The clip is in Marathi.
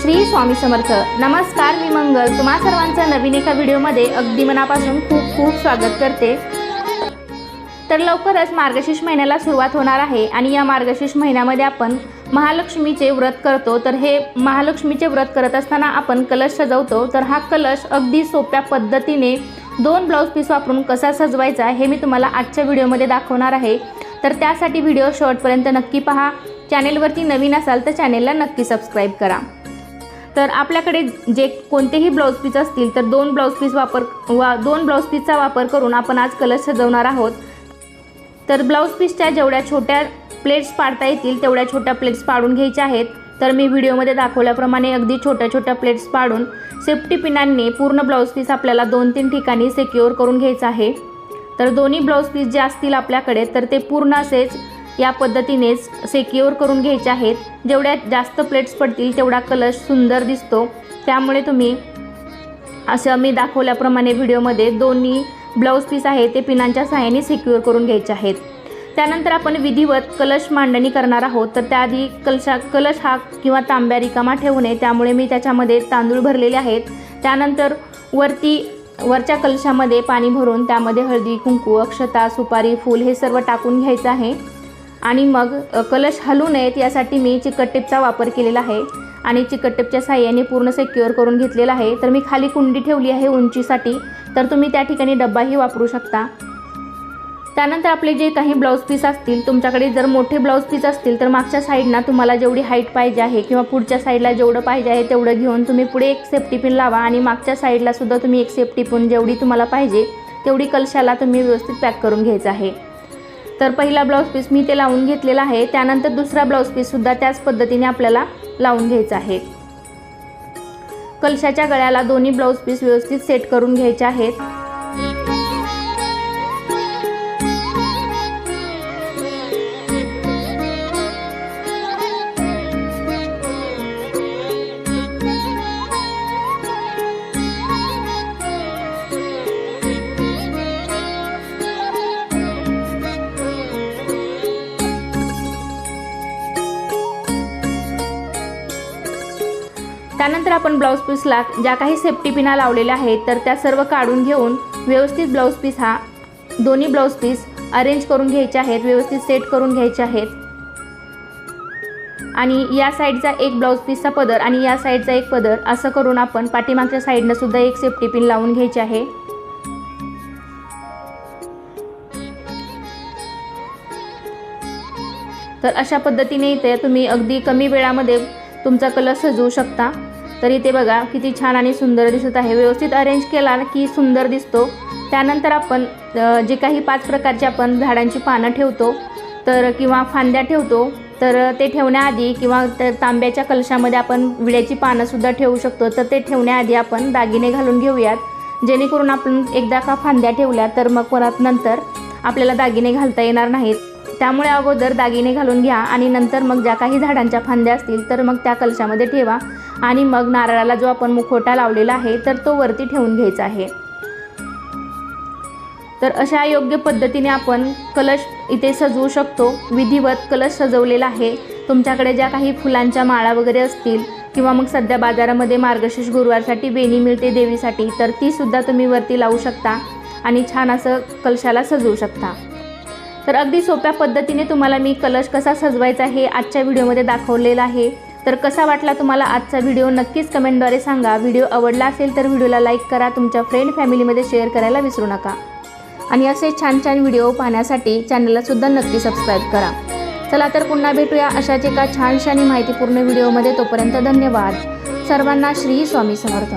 श्री स्वामी समर्थ. नमस्कार मी मंगल. तुम्हा सर्वांचं नवीन एका व्हिडिओमध्ये अगदी मनापासून खूप खूप स्वागत करते. तर लवकरच मार्गशीर्ष महिन्याला सुरुवात होणार आहे आणि या मार्गशीर्ष महिन्यामध्ये आपण महालक्ष्मीचे व्रत करतो. तर हे महालक्ष्मीचे व्रत करत असताना आपण कलश सजवतो. तर हा कलश अगदी सोप्या पद्धतीने दोन ब्लाऊज पीस वापरून कसा सजवायचा हे मी तुम्हाला आजच्या व्हिडिओमध्ये दाखवणार आहे. तर त्यासाठी व्हिडिओ शेवटपर्यंत नक्की पहा. चॅनेलवरती नवीन असाल तर चॅनेलला नक्की सबस्क्राईब करा. तर आपल्याकडे जे कोणतेही ब्लाऊज पीस असतील तर दोन ब्लाऊज पीस वापर वा दोन ब्लाऊज पीसचा वापर करून आपण आज कलश सजवणार आहोत. तर ब्लाऊज पीसच्या जेवढ्या छोट्या प्लेट्स पाडता येतील तेवढ्या छोट्या प्लेट्स पाडून घ्यायच्या आहेत. तर मी व्हिडिओमध्ये दाखवल्याप्रमाणे अगदी छोट्या छोट्या प्लेट्स पाडून सेफ्टी पिनांनी पूर्ण ब्लाऊज पीस आपल्याला दोन तीन ठिकाणी सेक्युअर करून घ्यायचं आहे. तर दोन्ही ब्लाऊज पीस जे असतील आपल्याकडे तर ते पूर्ण असेच या पद्धतीनेच सेक्युअर करून घ्यायचे आहेत. जेवढ्या जास्त प्लेट्स पडतील तेवढा कलश सुंदर दिसतो. त्यामुळे तुम्ही असं मी दाखवल्याप्रमाणे व्हिडिओमध्ये दोन्ही ब्लाऊज पीस आहे ते पिनांच्या सहाय्याने सिक्युअर करून घ्यायचे आहेत. त्यानंतर आपण विधिवत कलश मांडणी करणार आहोत. तर त्याआधी कलशा कलश हा किंवा तांब्या रिकामा ठेवू नये. त्यामुळे मी त्याच्यामध्ये तांदूळ भरलेले आहेत. त्यानंतर वरती वरच्या कलशामध्ये पाणी भरून त्यामध्ये हळदी कुंकू अक्षता सुपारी फूल हे सर्व टाकून घ्यायचं आहे. आणि मग कलश हलू नयेत यासाठी मी चिकट टेपचा वापर केलेला आहे. आणि चिकट टेपच्या साह्याने पूर्ण सेक्युअर करून घेतलेला आहे. तर मी खाली कुंडी ठेवली आहे उंचीसाठी. तर तुम्ही त्या ठिकाणी डब्बाही वापरू शकता. त्यानंतर आपले जे काही ब्लाऊज पीस असतील तुमच्याकडे जर मोठे ब्लाऊज पीस असतील तर मागच्या साईडना तुम्हाला जेवढी हाईट पाहिजे आहे किंवा पुढच्या साईडला जेवढं पाहिजे आहे तेवढं घेऊन तुम्ही पुढे एक सेफ्टी पिन लावा आणि मागच्या साईडलासुद्धा तुम्ही एक सेफ्टी पिन जेवढी तुम्हाला पाहिजे तेवढी कलशाला तुम्ही व्यवस्थित पॅक करून घ्यायचं आहे. तर पहिला ब्लाऊज पीस मी ते लावून घेतलेला आहे. त्यानंतर दुसरा ब्लाऊज पीससुद्धा त्याच पद्धतीने आपल्याला लावून घ्यायचा आहे. कलशाच्या गळ्याला दोन्ही ब्लाऊज पीस व्यवस्थित सेट करून घ्यायचे आहेत. त्यानंतर आपण ब्लाऊज पीसला ज्या काही सेफ्टी पिना लावलेल्या आहेत तर त्या सर्व काढून घेऊन व्यवस्थित ब्लाऊज पीस हा दोन्ही ब्लाऊज पीस अरेंज करून घ्यायचे आहेत व्यवस्थित सेट करून घ्यायचे आहेत. आणि या साईडचा एक ब्लाऊज पीसचा पदर आणि या साईडचा एक पदर असं करून आपण पाठीमागच्या साईडनं सुद्धा एक सेफ्टी पिन लावून घ्यायची आहे. तर अशा पद्धतीने इथे तुम्ही अगदी कमी वेळामध्ये तुमचा कलर सजवू शकता. तर इथे बघा किती छान आणि सुंदर दिसत आहे. व्यवस्थित अरेंज केला की सुंदर दिसतो. त्यानंतर आपण जे काही पाच प्रकारचे आपण झाडांची पानं ठेवतो तर किंवा फांद्या ठेवतो तर ते ठेवण्याआधी किंवा तांब्याच्या कलशामध्ये आपण विड्याची पानंसुद्धा ठेवू शकतो. तर ते ठेवण्याआधी आपण दागिने घालून घेऊयात. जेणेकरून आपण एकदा का फांद्या ठेवल्या तर मग परत नंतर आपल्याला दागिने घालता येणार नाहीत. त्यामुळे अगोदर दागिने घालून घ्या आणि नंतर मग ज्या काही झाडांच्या फांद्या असतील तर मग त्या कलशामध्ये ठेवा. आणि मग नारळाला जो आपण मुखवटा लावलेला आहे तर तो वरती ठेवून घ्यायचा आहे. तर अशा योग्य पद्धतीने आपण कलश इथे सजवू शकतो. विधिवत कलश सजवलेला आहे. तुमच्याकडे ज्या काही फुलांच्या माळा वगैरे असतील किंवा मग सध्या बाजारामध्ये मार्गशीर्ष गुरुवारसाठी बेणी मिळते देवीसाठी तर तीसुद्धा तुम्ही वरती लावू शकता आणि छान असं कलशाला सजवू शकता. तर अगदी सोप्या पद्धतीने तुम्हाला मी कलश कसा सजवायचा हे आजच्या व्हिडिओमध्ये दाखवलेला आहे. तर कसा वाटला तुम्हाला आजचा व्हिडिओ नक्कीच कमेंटद्वारे सांगा. व्हिडिओ आवडला असेल तर व्हिडिओला लाईक करा. तुमच्या फ्रेंड फॅमिलीमध्ये शेअर करायला विसरू नका. आणि असे छान छान व्हिडिओ पाहण्यासाठी चॅनललासुद्धा नक्की सबस्क्राईब करा. चला तर पुन्हा भेटूया अशाच एका छानशा आणि माहितीपूर्ण व्हिडिओमध्ये. तोपर्यंत धन्यवाद. सर्वांना श्री स्वामी समर्थ.